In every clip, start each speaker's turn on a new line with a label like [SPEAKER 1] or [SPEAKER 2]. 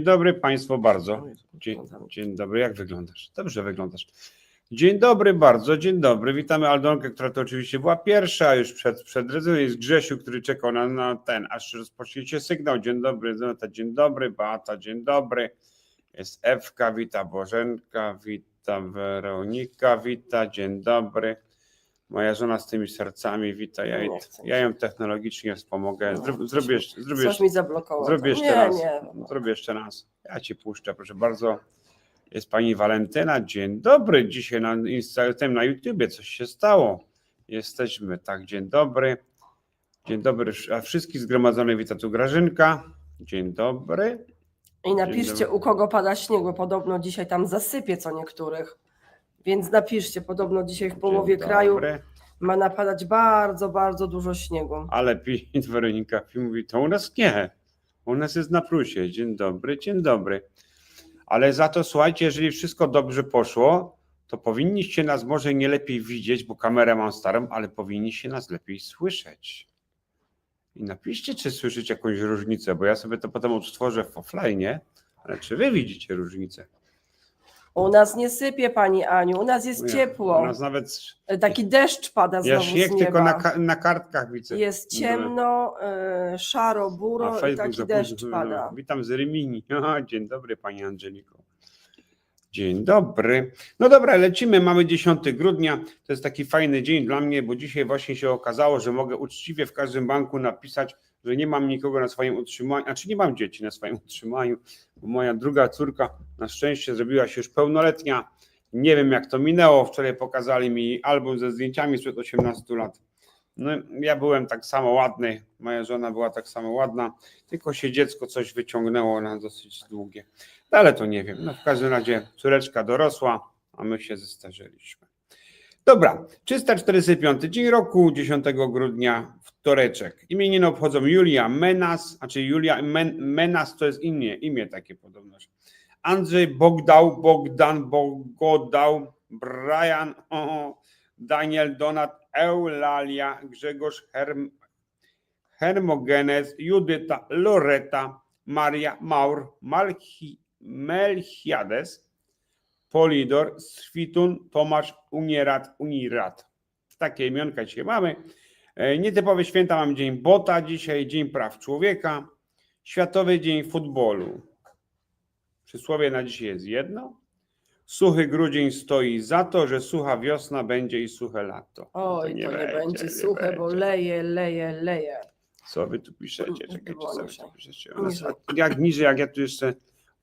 [SPEAKER 1] Dzień dobry Państwu bardzo. Dzień, dzień dobry, jak wyglądasz? Dobrze wyglądasz. Dzień dobry bardzo, dzień dobry. Witamy Aldonkę, która to oczywiście była pierwsza już przed, przed. Jest Grzesiu, który czekał na, na ten, aż rozpoczniecie sygnał. Dzień dobry, Donata, dzień dobry, Beata, dzień dobry. Jest Ewka, wita Bożenka, wita Weronika, wita, dzień dobry. Moja żona z tymi sercami, wita. Ja, jej-
[SPEAKER 2] chcę mi
[SPEAKER 1] ja ją technologicznie wspomogę.
[SPEAKER 2] No,
[SPEAKER 1] zrobię, jeszcze- zrobię,
[SPEAKER 2] Coś mi zablokowało.
[SPEAKER 1] Zrobię jeszcze
[SPEAKER 2] nie,
[SPEAKER 1] raz.
[SPEAKER 2] Nie,
[SPEAKER 1] Zrobię jeszcze raz. Ja ci puszczę, proszę bardzo. Jest pani Walentyna. Dzień dobry. Dzisiaj na Instagramie, na YouTubie coś się stało. Jesteśmy, tak, dzień dobry. Dzień dobry, a wszystkich zgromadzonych wita tu Grażynka. Dzień dobry.
[SPEAKER 2] I napiszcie,
[SPEAKER 1] dobry.
[SPEAKER 2] u kogo pada śnieg, bo podobno dzisiaj tam zasypie co niektórych. Więc napiszcie, podobno dzisiaj w połowie
[SPEAKER 1] Dzień
[SPEAKER 2] kraju
[SPEAKER 1] dobry.
[SPEAKER 2] ma napadać bardzo, bardzo dużo śniegu.
[SPEAKER 1] Ale pi, Weronika Pi mówi, to u nas nie. U nas jest na plusie. Dzień dobry, dzień dobry. Ale za to słuchajcie, jeżeli wszystko dobrze poszło, to powinniście nas może nie lepiej widzieć, bo kamerę mam starą, ale powinniście nas lepiej słyszeć. I napiszcie, czy słyszycie jakąś różnicę, bo ja sobie to potem odtworzę w offline, ale czy wy widzicie różnicę?
[SPEAKER 2] U nas nie sypie, pani Aniu, u nas jest
[SPEAKER 1] U
[SPEAKER 2] ciepło.
[SPEAKER 1] nas nawet
[SPEAKER 2] Taki deszcz pada
[SPEAKER 1] ja
[SPEAKER 2] znowu
[SPEAKER 1] śnieg
[SPEAKER 2] z nieba.
[SPEAKER 1] tylko na, ka- na kartkach widzę.
[SPEAKER 2] Jest ciemno, y, szaro, buro i taki
[SPEAKER 1] zapomniał-
[SPEAKER 2] deszcz pada.
[SPEAKER 1] Witam z Rymini. Dzień dobry Pani Angeliko. Dzień dobry. No dobra, lecimy. Mamy 10 grudnia. To jest taki fajny dzień dla mnie, bo dzisiaj właśnie się okazało, że mogę uczciwie w każdym banku napisać, że nie mam nikogo na swoim utrzymaniu, a czy nie mam dzieci na swoim utrzymaniu, bo moja druga córka na szczęście zrobiła się już pełnoletnia. Nie wiem jak to minęło. Wczoraj pokazali mi album ze zdjęciami sprzed 18 lat. No, ja byłem tak samo ładny, moja żona była tak samo ładna, tylko się dziecko coś wyciągnęło na dosyć długie. No, ale to nie wiem. No, w każdym razie córeczka dorosła, a my się zestarzeliśmy. Dobra, 345 dzień roku, 10 grudnia, wtoreczek. Imieniny obchodzą Julia Menas, a czy Julia Men, Menas to jest imię, imię takie podobno. Andrzej Bogdał, Bogdan, Bogodał, Brian, Daniel Donat, Eulalia, Grzegorz Herm, Hermogenes, Judyta, Loreta, Maria, Maur, Malchi, Melchiades, Polidor, Switun, Tomasz, Unierat, Unirat. Takie imionka dzisiaj mamy. E, Nietypowe święta mamy Dzień Bota dzisiaj, Dzień Praw Człowieka, Światowy Dzień Futbolu. Przysłowie na dzisiaj jest jedno. Suchy grudzień stoi za to, że sucha wiosna będzie i suche lato.
[SPEAKER 2] Oj, to nie, będzie suche, bo
[SPEAKER 1] będzie.
[SPEAKER 2] leje, leje, leje.
[SPEAKER 1] Co wy tu piszecie? Czekajcie, co wy tu piszecie? Jak niżej, jak ja tu jeszcze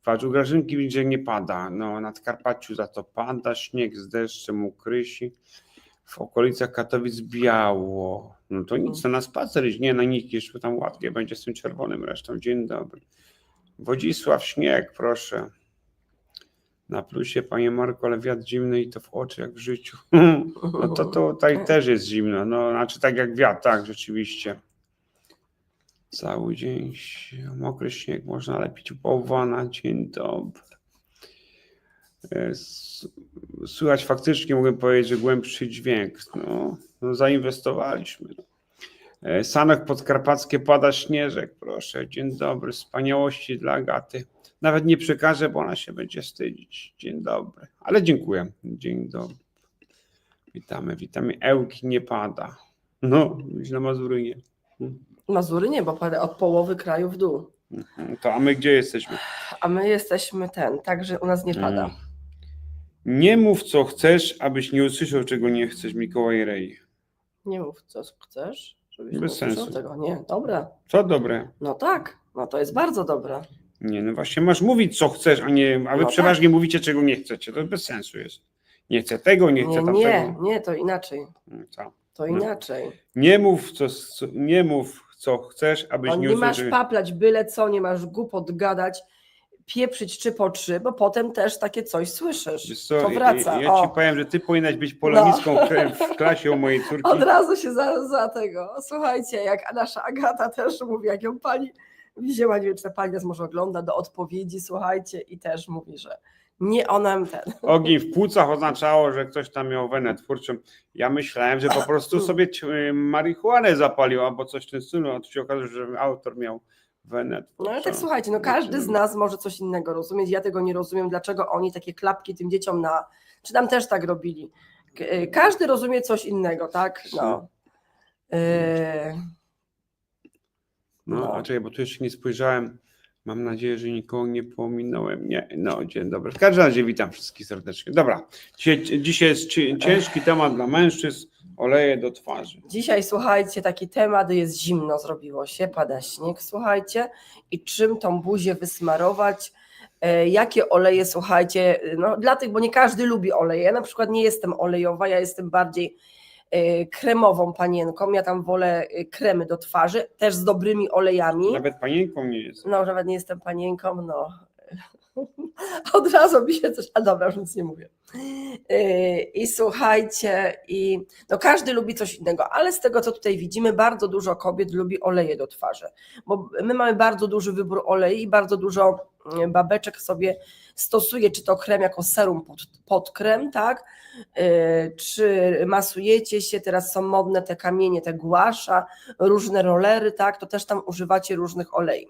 [SPEAKER 1] patrz, u Grażynki widzę, nie pada. No, nad Karpaciu za to pada, śnieg z deszczem ukrysi. W okolicach Katowic biało. No to nic, to na spacer nie na nic, jeszcze tam łatwiej będzie z tym czerwonym resztą. Dzień dobry. Wodzisław Śnieg, proszę. Na plusie, panie Marko, ale wiatr zimny i to w oczy jak w życiu. No to tutaj też jest zimno. No, znaczy tak jak wiatr, tak, rzeczywiście. Cały dzień mokry śnieg, można lepić bałwana. Dzień dobry. E, Słychać faktycznie, mogę powiedzieć, że głębszy dźwięk. No, no zainwestowaliśmy. E, Sanok podkarpackie pada śnieżek, proszę. Dzień dobry, wspaniałości dla Agaty. Nawet nie przekażę, bo ona się będzie wstydzić. Dzień dobry. Ale dziękuję. Dzień dobry. Witamy, witamy. Ełki nie pada. No, źle Mazury nie.
[SPEAKER 2] Mazury nie, bo pada od połowy kraju w dół.
[SPEAKER 1] Mhm, To a my gdzie jesteśmy?
[SPEAKER 2] A my jesteśmy ten, także u nas nie pada.
[SPEAKER 1] Mm. Nie mów co chcesz, abyś nie usłyszał czego nie chcesz, Mikołaj Rej.
[SPEAKER 2] Nie mów, co chcesz, żebyś
[SPEAKER 1] Bez
[SPEAKER 2] nie
[SPEAKER 1] sensu.
[SPEAKER 2] tego. Nie, dobra.
[SPEAKER 1] Co dobre.
[SPEAKER 2] No tak, no to jest bardzo dobre.
[SPEAKER 1] Nie, no właśnie masz mówić co chcesz, a nie, a wy
[SPEAKER 2] No
[SPEAKER 1] przeważnie mówicie czego nie chcecie. To bez sensu jest. Nie chcę tego, nie chcę
[SPEAKER 2] Nie,
[SPEAKER 1] tamtego.
[SPEAKER 2] nie, nie, to inaczej.
[SPEAKER 1] Mm, Co?
[SPEAKER 2] To
[SPEAKER 1] No.
[SPEAKER 2] inaczej.
[SPEAKER 1] Nie mów co, co, nie mów co chcesz, abyś
[SPEAKER 2] O,
[SPEAKER 1] nie
[SPEAKER 2] nie masz paplać byle co, nie masz głupot gadać, pieprzyć trzy po trzy, bo potem też takie coś słyszysz.
[SPEAKER 1] Co,
[SPEAKER 2] to wraca.
[SPEAKER 1] Ja, ja ci
[SPEAKER 2] No.
[SPEAKER 1] powiem, że ty powinnaś być polemistką w- w klasie u mojej córki.
[SPEAKER 2] od razu się za, za tego. Słuchajcie, jak nasza Agata też mówi, jak ją pani wzięła, nie wiem, czy ta pani nas może ogląda, do odpowiedzi, słuchajcie, i też mówi, że nie ona ten.
[SPEAKER 1] Ogień w płucach oznaczało, że ktoś tam miał wenę twórczą. Ja myślałem, że po prostu sobie ci- marihuanę zapalił albo coś w tym stylu, a tu się okazało, że autor miał Wenet.
[SPEAKER 2] No ale tak słuchajcie, no każdy z nas może coś innego rozumieć. Ja tego nie rozumiem, dlaczego oni takie klapki tym dzieciom na. Czy nam też tak robili? Y, Każdy rozumie coś innego, tak? No. Yy,
[SPEAKER 1] No,
[SPEAKER 2] No.
[SPEAKER 1] a czekaj, bo tu jeszcze nie spojrzałem. Mam nadzieję, że nikogo nie pominąłem. Nie, no, dzień dobry. W każdym razie witam wszystkich serdecznie. Dobra, dzisiaj, jest ci- ciężki temat dla mężczyzn. Oleje do twarzy.
[SPEAKER 2] Dzisiaj słuchajcie, taki temat jest zimno zrobiło się, pada śnieg, słuchajcie, i czym tą buzię wysmarować, e, jakie oleje, słuchajcie, no dla tych, bo nie każdy lubi oleje, ja na przykład nie jestem olejowa, ja jestem bardziej kremową panienką, ja tam wolę e, kremy do twarzy, też z dobrymi olejami,
[SPEAKER 1] Nawet panienką nie jest.
[SPEAKER 2] no nawet nie jestem panienką, no od razu mi się coś, a dobra, już nic nie mówię. Yy, I słuchajcie, i no każdy lubi coś innego, ale z tego co tutaj widzimy, bardzo dużo kobiet lubi oleje do twarzy, bo my mamy bardzo duży wybór olei i bardzo dużo mm, babeczek sobie stosuje, czy to krem jako serum pod, pod krem, tak, Yy, czy masujecie się, teraz są modne te kamienie, te głasza, różne rolery, tak, to też tam używacie różnych olei.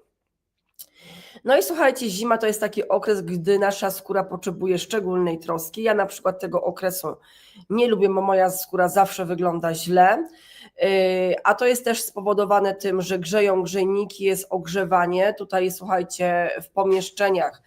[SPEAKER 2] No i słuchajcie, zima to jest taki okres, gdy nasza skóra potrzebuje szczególnej troski. Ja na przykład tego okresu nie lubię, bo moja skóra zawsze wygląda źle. Yy, A to jest też spowodowane tym, że grzeją grzejniki, jest ogrzewanie. Tutaj słuchajcie, w pomieszczeniach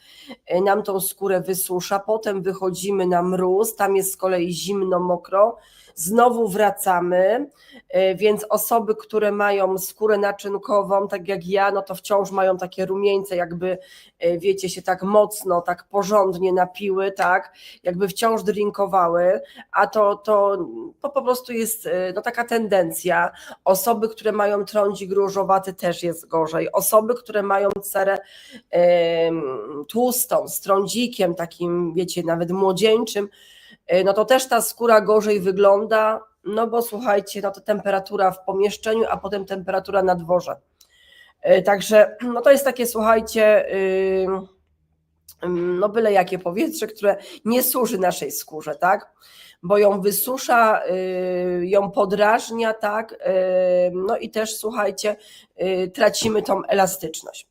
[SPEAKER 2] yy, nam tą skórę wysusza, potem wychodzimy na mróz, tam jest z kolei zimno, mokro. Znowu wracamy, yy, więc osoby, które mają skórę naczynkową, tak jak ja, no to wciąż mają takie rumieńce, jakby yy, wiecie, się tak mocno, tak porządnie napiły, tak, jakby wciąż drinkowały, a to, to, to po prostu jest yy, no, taka tendencja. Osoby, które mają trądzik różowaty też jest gorzej. Osoby, które mają cerę em, tłustą, z trądzikiem takim, wiecie, nawet młodzieńczym, y, no to też ta skóra gorzej wygląda, no bo słuchajcie, no to temperatura w pomieszczeniu, a potem temperatura na dworze. Y, Także no to jest takie, słuchajcie, no byle jakie powietrze, które nie służy naszej skórze, tak? Bo ją wysusza, y, ją podrażnia, tak? Y, No i też, słuchajcie, y, tracimy tą elastyczność.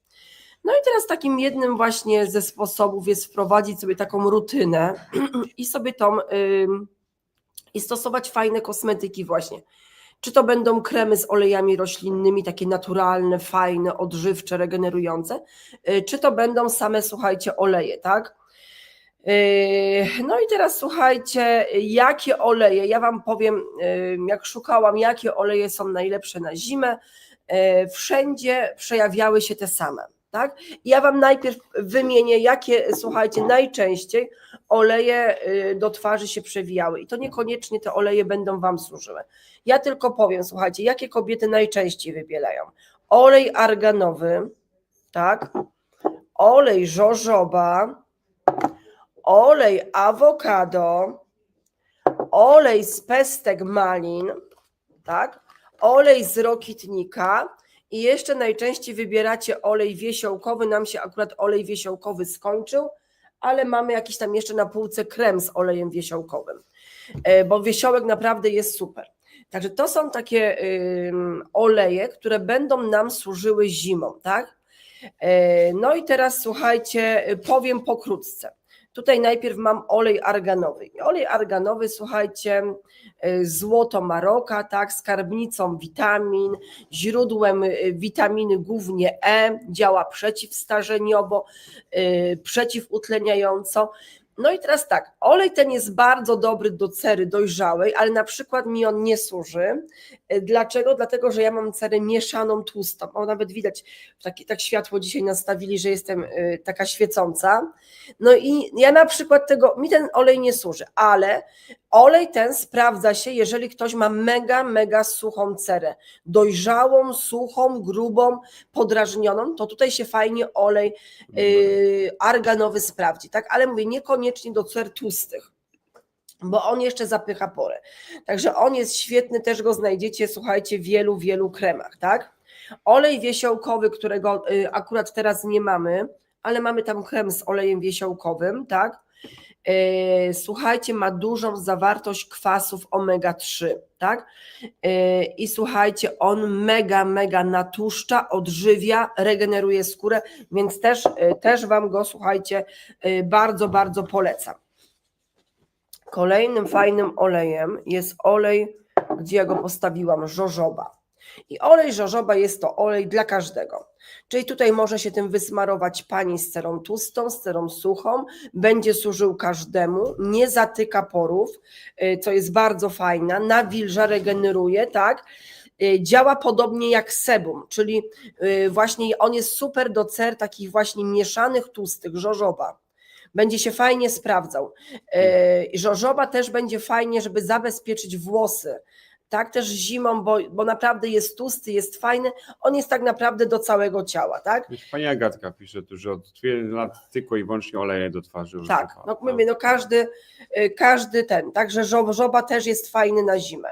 [SPEAKER 2] No i teraz takim jednym właśnie ze sposobów jest wprowadzić sobie taką rutynę i sobie tą ym, i stosować fajne kosmetyki właśnie. Czy to będą kremy z olejami roślinnymi, takie naturalne, fajne, odżywcze, regenerujące, y, czy to będą same, słuchajcie, oleje, tak? Yy, No i teraz słuchajcie, jakie oleje, ja Wam powiem, yy, jak szukałam, jakie oleje są najlepsze na zimę, yy, wszędzie przejawiały się te same, tak? Ja Wam najpierw wymienię, jakie, słuchajcie, najczęściej oleje yy, do twarzy się przewijały i to niekoniecznie te oleje będą Wam służyły. Ja tylko powiem, słuchajcie, jakie kobiety najczęściej wybielają. Olej arganowy, tak? Olej żożoba, olej awokado, olej z pestek malin, tak? Olej z rokitnika i jeszcze najczęściej wybieracie olej wiesiołkowy. Nam się akurat olej wiesiołkowy skończył, ale mamy jakiś tam jeszcze na półce krem z olejem wiesiołkowym, e, bo wiesiołek naprawdę jest super. Także to są takie oleje, które będą nam służyły zimą, tak? E, No i teraz słuchajcie, powiem pokrótce. Tutaj najpierw mam olej arganowy. Olej arganowy, słuchajcie, y, złoto Maroka, tak, skarbnicą witamin, źródłem y, witaminy głównie E, działa przeciwstarzeniowo, y, przeciwutleniająco. No i teraz tak, olej ten jest bardzo dobry do cery dojrzałej, ale na przykład mi on nie służy. Y, Dlaczego? Dlatego, że ja mam cerę mieszaną tłustą. O, nawet widać, tak, tak światło dzisiaj nastawili, że jestem y, taka świecąca. No i ja na przykład tego, mi ten olej nie służy, ale olej ten sprawdza się, jeżeli ktoś ma mega, mega suchą cerę, dojrzałą, suchą, grubą, podrażnioną, to tutaj się fajnie olej yy, arganowy sprawdzi, tak? Ale mówię, niekoniecznie do cer tłustych. Bo on jeszcze zapycha porę. Także on jest świetny, też go znajdziecie, słuchajcie, w wielu, wielu kremach, tak? Olej wiesiołkowy, którego y, akurat teraz nie mamy, ale mamy tam krem z olejem wiesiołkowym, tak? E, Słuchajcie, ma dużą zawartość kwasów omega-3, tak? E, I słuchajcie, on mega, mega natłuszcza, odżywia, regeneruje skórę, więc też, też Wam go, słuchajcie, bardzo, bardzo polecam. Kolejnym fajnym olejem jest olej, gdzie ja go postawiłam, żożoba. I olej żożoba jest to olej dla każdego. Czyli tutaj może się tym wysmarować pani z cerą tłustą, z cerą suchą, będzie służył każdemu, nie zatyka porów, y, co jest bardzo fajne, nawilża, regeneruje, tak? Y, Działa podobnie jak sebum, czyli y, właśnie on jest super do cer takich właśnie mieszanych tłustych, żożoba. Będzie się fajnie sprawdzał. Y, Żożoba też będzie fajnie, żeby zabezpieczyć włosy. Tak, też zimą, bo, bo naprawdę jest tłusty, jest fajny. On jest tak naprawdę do całego ciała, tak?
[SPEAKER 1] Pani Agatka pisze tu, że od wielu lat tylko i wyłącznie oleje do twarzy
[SPEAKER 2] Tak,
[SPEAKER 1] używa.
[SPEAKER 2] no mówię, no każdy, y, każdy ten, także żo- żoba też jest fajny na zimę.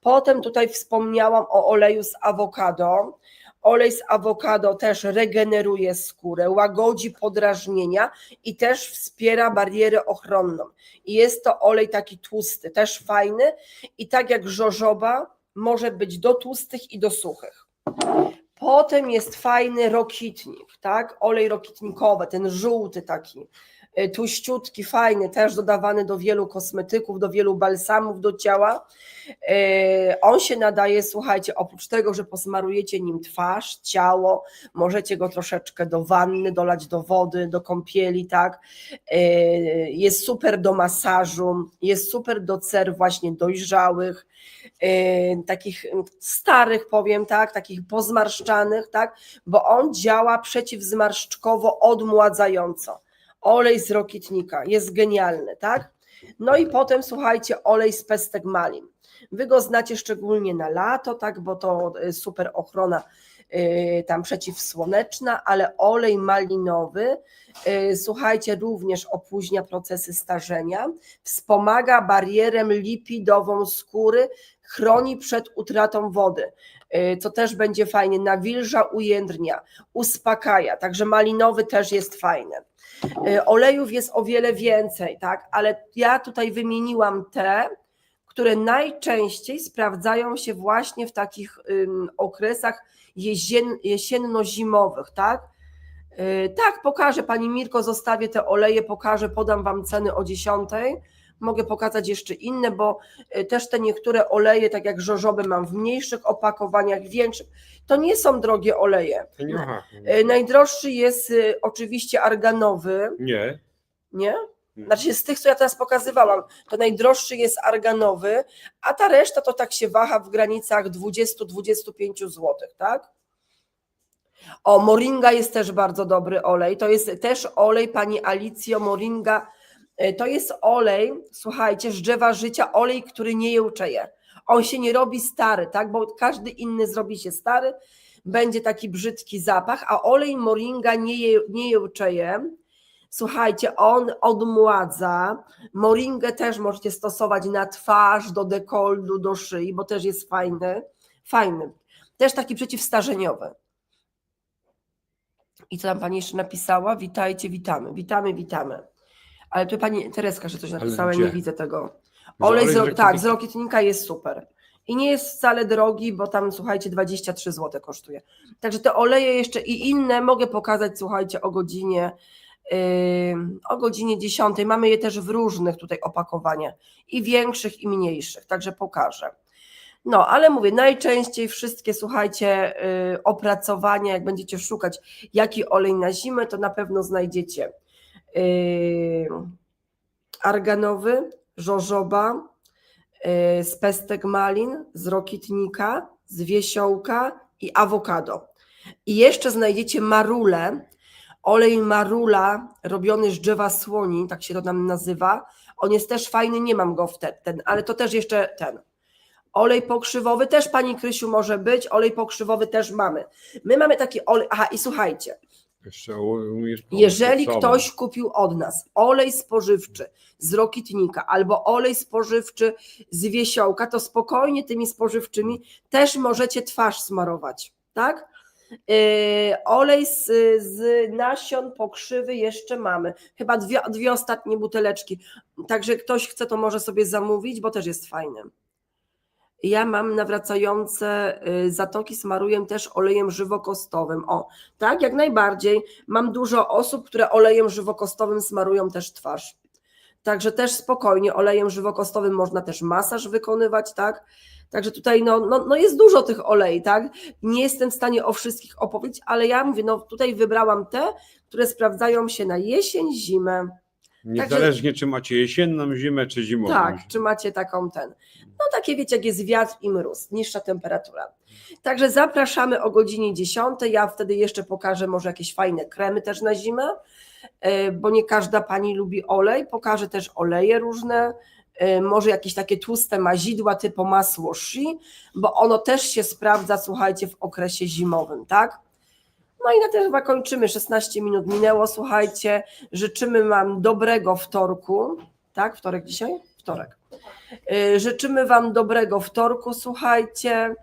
[SPEAKER 2] Potem tutaj wspomniałam o oleju z awokado. Olej z awokado też regeneruje skórę, łagodzi podrażnienia i też wspiera barierę ochronną. I jest to olej taki tłusty, też fajny i tak jak żożoba może być do tłustych i do suchych. Potem jest fajny rokitnik, tak? Olej rokitnikowy, ten żółty taki, y, tuściutki, fajny, też dodawany do wielu kosmetyków, do wielu balsamów do ciała. Y, On się nadaje, słuchajcie, oprócz tego, że posmarujecie nim twarz, ciało, możecie go troszeczkę do wanny dolać, do wody, do kąpieli, tak? Y, Jest super do masażu, jest super do cer właśnie dojrzałych, takich starych, powiem tak, takich pozmarszczanych, tak, bo on działa przeciwzmarszczkowo odmładzająco. Olej z rokitnika jest genialny, tak? No i potem słuchajcie, olej z pestek malin. Wy go znacie szczególnie na lato, tak, bo to y, super ochrona y, tam przeciwsłoneczna, ale olej malinowy, y, słuchajcie, również opóźnia procesy starzenia, wspomaga barierę lipidową skóry, chroni przed utratą wody, co też będzie fajnie, nawilża, ujędrnia, uspokaja, także malinowy też jest fajny. Y, Olejów jest o wiele więcej, tak, ale ja tutaj wymieniłam te, które najczęściej sprawdzają się właśnie w takich okresach jesienno-zimowych, tak? Y, Tak, pokażę Pani Mirko, zostawię te oleje, pokażę, podam Wam ceny o 10. Mogę pokazać jeszcze inne, bo y, też te niektóre oleje, tak jak żożoby mam w mniejszych opakowaniach, większych, to nie są drogie oleje.
[SPEAKER 1] Aha,
[SPEAKER 2] Y, Najdroższy jest y, oczywiście arganowy,
[SPEAKER 1] nie.
[SPEAKER 2] nie? Znaczy z tych, co ja teraz pokazywałam, to najdroższy jest arganowy, a ta reszta to tak się waha w granicach 20-25 zł, tak? O, moringa jest też bardzo dobry olej. To jest też olej pani Alicjo Moringa. E, To jest olej, słuchajcie, z drzewa życia, olej, który nie jełczeje. On się nie robi stary, tak? Bo każdy inny zrobi się stary, będzie taki brzydki zapach, a olej moringa nie, je, nie jełczeje. Słuchajcie, on odmładza. Moringę też możecie stosować na twarz, do dekoldu, do szyi, bo też jest fajny. Fajny. Też taki przeciwstarzeniowy. I co tam pani jeszcze napisała? Witajcie, witamy. Witamy, witamy. Ale tu pani Tereska jeszcze coś napisała,
[SPEAKER 1] gdzie?
[SPEAKER 2] nie widzę tego.
[SPEAKER 1] Że
[SPEAKER 2] Olej z,
[SPEAKER 1] olej
[SPEAKER 2] tak, z
[SPEAKER 1] rokietnika.
[SPEAKER 2] jest super. I nie jest wcale drogi, bo tam słuchajcie 23 zł kosztuje. Także te oleje jeszcze i inne mogę pokazać, słuchajcie, o godzinie yy, o godzinie 10. Mamy je też w różnych tutaj opakowaniach i większych i mniejszych, także pokażę. No, ale mówię, najczęściej wszystkie, słuchajcie, yy, opracowania, jak będziecie szukać, jaki olej na zimę, to na pewno znajdziecie arganowy, żożoba, yy, z pestek malin, z rokitnika, z wiesiołka i awokado. I jeszcze znajdziecie marulę, olej marula robiony z drzewa słoni, tak się to tam nazywa. On jest też fajny, nie mam go w ten, ten ale to też jeszcze ten. Olej pokrzywowy też pani Krysiu może być, olej pokrzywowy też mamy. My mamy taki olej, aha i słuchajcie, jeżeli ktoś kupił od nas olej spożywczy z rokitnika albo olej spożywczy z wiesiołka, to spokojnie tymi spożywczymi też możecie twarz smarować, tak? Yy, olej z, z nasion pokrzywy jeszcze mamy. Chyba dwie, dwie ostatnie buteleczki. Także ktoś chce, to może sobie zamówić, bo też jest fajny. Ja mam nawracające y, zatoki, smaruję też olejem żywokostowym. O, tak, jak najbardziej. Mam dużo osób, które olejem żywokostowym smarują też twarz. Także też spokojnie, olejem żywokostowym można też masaż wykonywać, tak? Także tutaj no, no, no jest dużo tych olei, tak? Nie jestem w stanie o wszystkich opowiedzieć, ale ja mówię, no tutaj wybrałam te, które sprawdzają się na jesień, zimę.
[SPEAKER 1] Niezależnie czy macie jesienną zimę, czy zimową.
[SPEAKER 2] Tak, czy macie taką ten. No takie wiecie, jak jest wiatr i mróz, niższa temperatura. Także zapraszamy o godzinie 10. Ja wtedy jeszcze pokażę może jakieś fajne kremy też na zimę, e, bo nie każda pani lubi olej. Pokażę też oleje różne, e, może jakieś takie tłuste mazidła typu masło shi, bo ono też się sprawdza, słuchajcie, w okresie zimowym, tak? No i na tym chyba kończymy. 16 minut minęło, słuchajcie. Życzymy Wam dobrego wtorku. Tak, wtorek dzisiaj? Wtorek. Yy, Życzymy Wam dobrego wtorku, słuchajcie.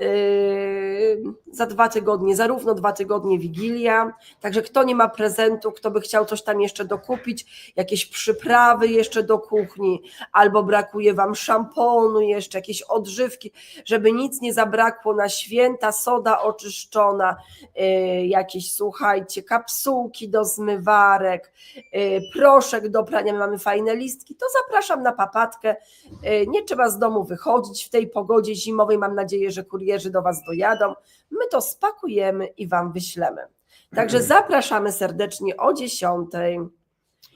[SPEAKER 2] Yy, Za dwa tygodnie, zarówno dwa tygodnie Wigilia. Także kto nie ma prezentu, kto by chciał coś tam jeszcze dokupić, jakieś przyprawy jeszcze do kuchni, albo brakuje Wam szamponu, jeszcze jakieś odżywki, żeby nic nie zabrakło na święta, soda oczyszczona, yy, jakieś, słuchajcie, kapsułki do zmywarek, yy, proszek do prania, my mamy fajne listki, to zapraszam na papatkę. Nie trzeba z domu wychodzić w tej pogodzie zimowej. Mam nadzieję, że kurierzy do Was dojadą. My to spakujemy i Wam wyślemy. Także zapraszamy serdecznie o 10.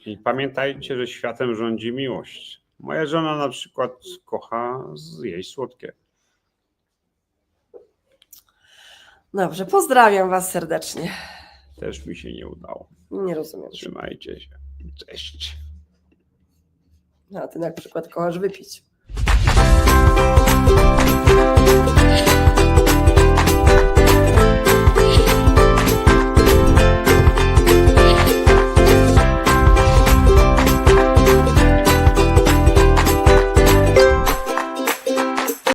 [SPEAKER 1] I pamiętajcie, że światem rządzi miłość. Moja żona na przykład kocha zjeść słodkie.
[SPEAKER 2] Dobrze, pozdrawiam Was serdecznie.
[SPEAKER 1] Też mi się nie udało.
[SPEAKER 2] Nie rozumiem.
[SPEAKER 1] Trzymajcie się. Cześć.
[SPEAKER 2] A ty na przykład kochasz wypić.